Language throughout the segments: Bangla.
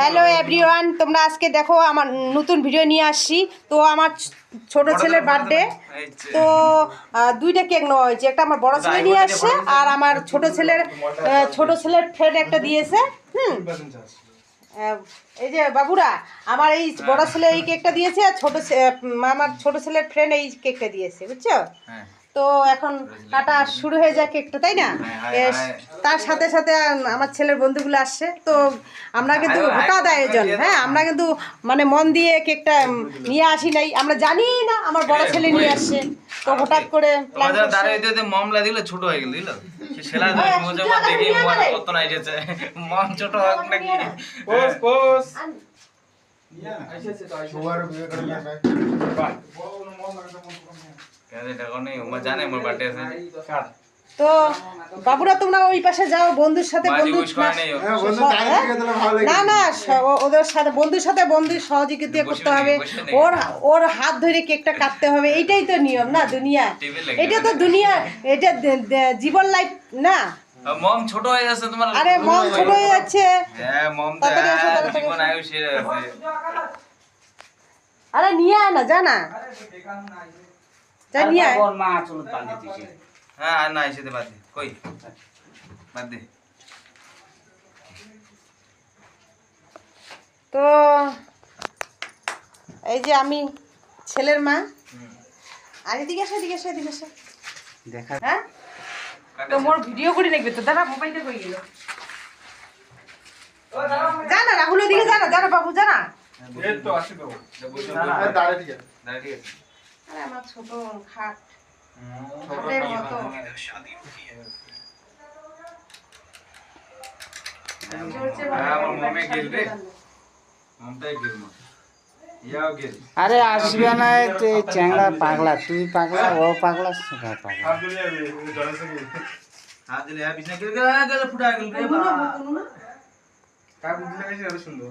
হ্যালো এভরিওয়ান তোমরা আজকে দেখো আমার নতুন ভিডিও নিয়ে আসছি। তো আমার ছোট ছেলের বার্থডে তো দুইটা কেক নেওয়া হয়েছে। একটা আমার বড় ছেলে নিয়ে আসছে আর আমার ছোট ছেলের ছোট ছেলের ফ্রেন্ড একটা দিয়েছে। হুম। এই যে বাবুরা আমার এই বড় ছেলে এই কেকটা দিয়েছে আর ছোট আমার ছোট ছেলের ফ্রেন্ড এই কেকটা দিয়েছে বুঝছ? হ্যাঁ। তো এখন কাটা শুরু হয়ে যায় কেকটা তাই না? হ্যাঁ। তার সাথে সাথে আম- আমার ছেলের বন্ধুগুলো আসছে তো আমরা কিন্তু হঠাৎ আয়োজন হ্যাঁ আমরা কিন্তু মানে মন দিয়ে কেকটা নিয়ে আসি নাই আমরা জানি না আমার বড় ছেলে নিয়ে আসছে তো হঠাৎ করে মামলা দিলে ছোট হয়ে গেল দিল? সে সেলা হ্যাঁ, মন মন ছোট হোক নাকি। আছে। তো বাবুরা তোমরা ওই পাশে যাও বন্ধুর সাথে বন্ধু নেই ও। না না ওদের সাথে বন্ধুর সাথে বন্ধুর সহযোগিতা করতে হবে। ওর ওর হাত ধরে কেকটা কাটতে হবে। এইটাই তো নিয়ম না দুনিয়া। এটা তো দুনিয়া এটা জীবন লাইফ না। মম ছোট হয়ে যাচ্ছে তোমার আরে মন ছোট হয়ে যাচ্ছে। হ্যাঁ মম হ্যাঁ, জীবন আয়ু আরে নিয়ে আয় না জানা যা নিয়ে আয়। হ্যাঁ আর না এসে বাদ দে কই? বাদ দে। তো এই যে আমি ছেলের মা। আর এদিকে আসো এদিকে আসো এদিকে আসো। হ্যাঁ? তো মোর ভিডিও করে দেখবে তো দাদা মোবাইলটা কই গেল? জানা রাহুল ওদিকে জানা জানা বাবু জানা এই তো আসি তো দাঁড়িয়ে ঠিক আছে আরে আমার ছোট খাট। খাটের মতো। হ্যাঁ, গেল। আরে আসবে না চ্যাংড়া পাগলা। তুই পাগলা ও পাগলা সবাই পাগলা। হাত দিলে হ্যাঁ বিছনা গেল গেল ফুটা গেল রে বাবা এত সুন্দর।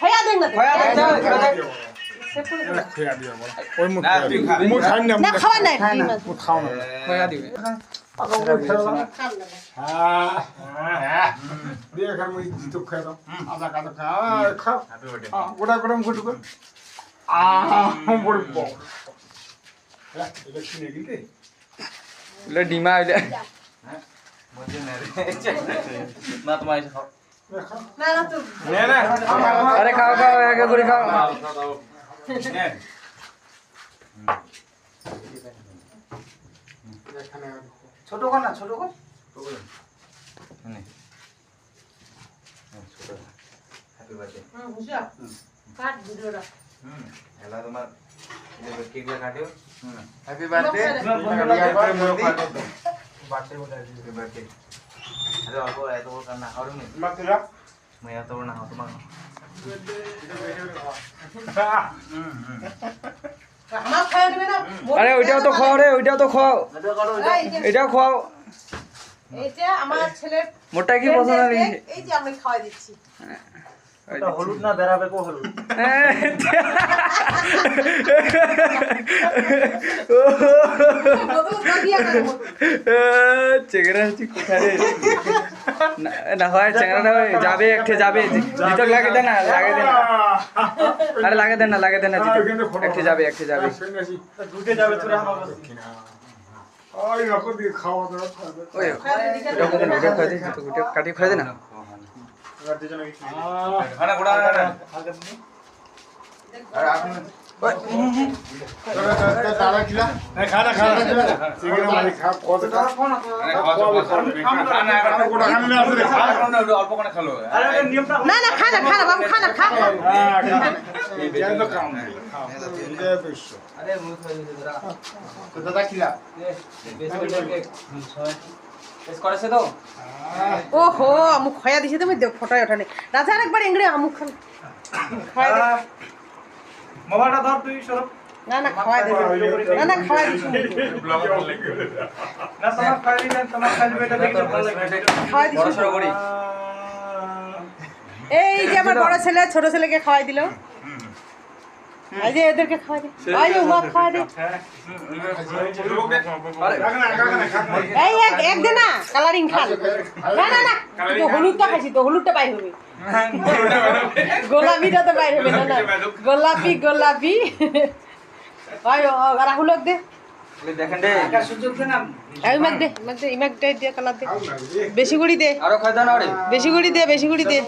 খয়া দেন না খয়া দেন না খাওয়া নাই খাওয়া খয়া দিবে গোটা গোটা মুখটুকু ডিমা আহিলে না তোমাৰ আরে খাও খাও একে করে খাও। ছোট কর না ছোট কর। হ্যাপি বার্থডে আরে অল্প এত বড় কান্না খাওয়ার নি মাত্রা মই এত বড় না খাওয়া দিবে আরে ওইটাও তো খাও রে ওইটাও তো খাও এটাও খাও মোটা কি পছন্দ এই যে আমি খাওয়াই দিচ্ছি হলুদ না কো হলুদ। চেংড়া হচ্ছে কোথায় হয় হয়, যাবে একটে যাবে জিতক লাগে না লাগে দেন আরে লাগে দেন না লাগে দেন না জিতক একটে যাবে একটে যাবে যাবে তোরা আমার ওই রকম দিয়ে খাওয়া দাওয়া খাওয়া ওই দে কাটি খাওয়া দে না খানা খানা খানা খানা খানা গোটা খানা না? না না খা না খা না বাবু খা না খা। খা। হ্যাঁ খা। এই তো কাম নেই খাও এটা বেশ আরে মুখ হয়ে গেছে তো দাদা খিলা বেশ করেছে তো? ও আমুক খয়া দিছে তুমি ফটোয় ওঠা নেই। রাজা আরেকবার এংরে আমুক খান খাওয়াই মোবাইলটা ধর তুই সরব না না খাওয়াই দে। না না খাওয়াই দিছি। না তোমার খাই দিবেন তোমার খাই এটা দেখতে ভালো লাগবে খাওয়াই দিছি। এই যে আমার বড় ছেলে ছোট ছেলেকে খাওয়াই দিল। যে এদেরকে খাওয়াই দে। যে উমা খাওয়াই দে। এই এক এক দে না কালারিং খান। না না না তো হলুদটা খাইছি তো হলুদটা পাই হবে। গোলাপিটা তো বাইর হবে না না। গোলাপি গোলাপি। ও রাহুলক দে। বেশি গুড়ি দে। আরও খাই দাও না রে বেশি গুড়ি দে বেশি গুড়ি দে।